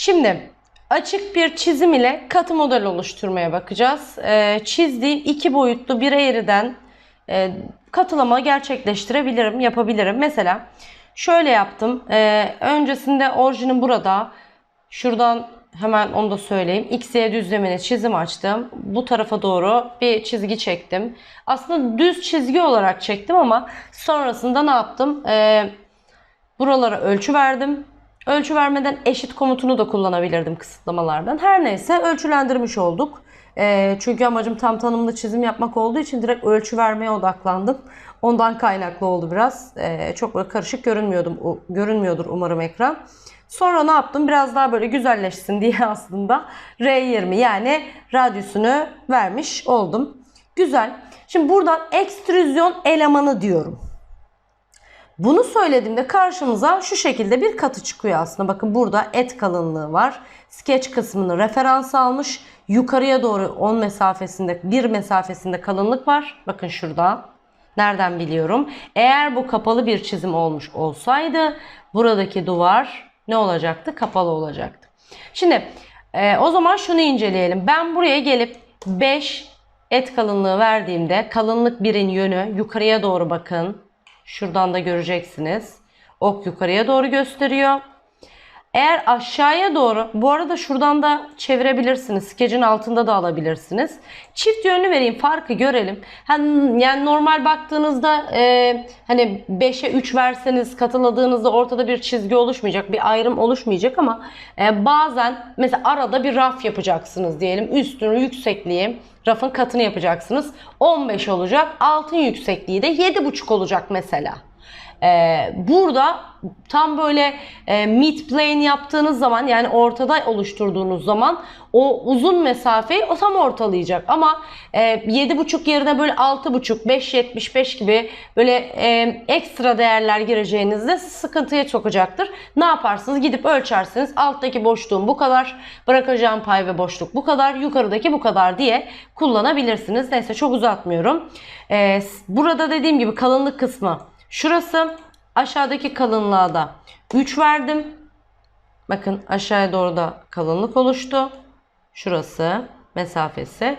Şimdi açık bir çizim ile katı model oluşturmaya bakacağız. Ee, çizdiğim iki boyutlu bir eğriden e, katılama gerçekleştirebilirim, yapabilirim. Mesela şöyle yaptım. Ee, öncesinde orijinin burada. Şuradan hemen onu da söyleyeyim. X'ye düzlemine çizim açtım. Bu tarafa doğru bir çizgi çektim. Aslında düz çizgi olarak çektim ama sonrasında ne yaptım? Ee, buralara ölçü verdim. Ölçü vermeden eşit komutunu da kullanabilirdim kısıtlamalardan. Her neyse ölçülendirmiş olduk. Ee, çünkü amacım tam tanımlı çizim yapmak olduğu için direkt ölçü vermeye odaklandım. Ondan kaynaklı oldu biraz. Ee, çok böyle karışık görünmüyordum, görünmüyordur umarım ekran. Sonra ne yaptım? Biraz daha böyle güzelleşsin diye aslında R20 yani radyüsünü vermiş oldum. Güzel. Şimdi buradan ekstrüzyon elemanı diyorum. Bunu söylediğimde karşımıza şu şekilde bir katı çıkıyor aslında. Bakın burada et kalınlığı var. Sketch kısmını referans almış. Yukarıya doğru 10 mesafesinde, 1 mesafesinde kalınlık var. Bakın şurada. Nereden biliyorum? Eğer bu kapalı bir çizim olmuş olsaydı buradaki duvar ne olacaktı? Kapalı olacaktı. Şimdi e, o zaman şunu inceleyelim. Ben buraya gelip 5 et kalınlığı verdiğimde kalınlık birin yönü yukarıya doğru bakın. Şuradan da göreceksiniz. Ok yukarıya doğru gösteriyor. Eğer aşağıya doğru, bu arada şuradan da çevirebilirsiniz. Skecin altında da alabilirsiniz. Çift yönlü vereyim, farkı görelim. Yani normal baktığınızda e, hani 5'e 3 verseniz katıladığınızda ortada bir çizgi oluşmayacak, bir ayrım oluşmayacak ama e, bazen mesela arada bir raf yapacaksınız diyelim. Üstünü, yüksekliği, rafın katını yapacaksınız. 15 olacak. Altın yüksekliği de 7,5 olacak mesela. Ee, burada tam böyle e, mid plane yaptığınız zaman yani ortada oluşturduğunuz zaman o uzun mesafeyi o tam ortalayacak. Ama e, 7.5 yerine böyle 6.5, 5.75 gibi böyle e, ekstra değerler gireceğinizde sıkıntıya sokacaktır. Ne yaparsınız? Gidip ölçersiniz. Alttaki boşluğum bu kadar. Bırakacağım pay ve boşluk bu kadar. Yukarıdaki bu kadar diye kullanabilirsiniz. Neyse çok uzatmıyorum. Ee, burada dediğim gibi kalınlık kısmı Şurası aşağıdaki kalınlığa da 3 verdim. Bakın aşağıya doğru da kalınlık oluştu. Şurası mesafesi.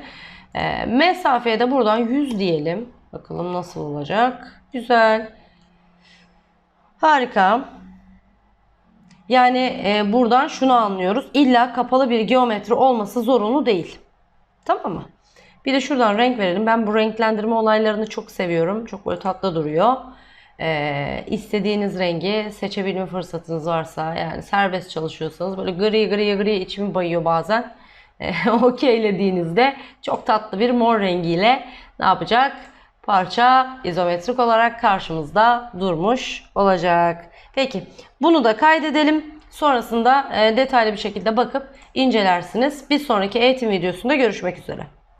Ee, mesafeye de buradan 100 diyelim. Bakalım nasıl olacak. Güzel. Harika. Yani e, buradan şunu anlıyoruz. İlla kapalı bir geometri olması zorunlu değil. Tamam mı? Bir de şuradan renk verelim. Ben bu renklendirme olaylarını çok seviyorum. Çok böyle tatlı duruyor. Ee, istediğiniz rengi seçebilme fırsatınız varsa yani serbest çalışıyorsanız böyle gri gri gri içimi bayıyor bazen. Ee, Okeylediğinizde çok tatlı bir mor rengiyle ne yapacak? Parça izometrik olarak karşımızda durmuş olacak. Peki bunu da kaydedelim. Sonrasında e, detaylı bir şekilde bakıp incelersiniz. Bir sonraki eğitim videosunda görüşmek üzere.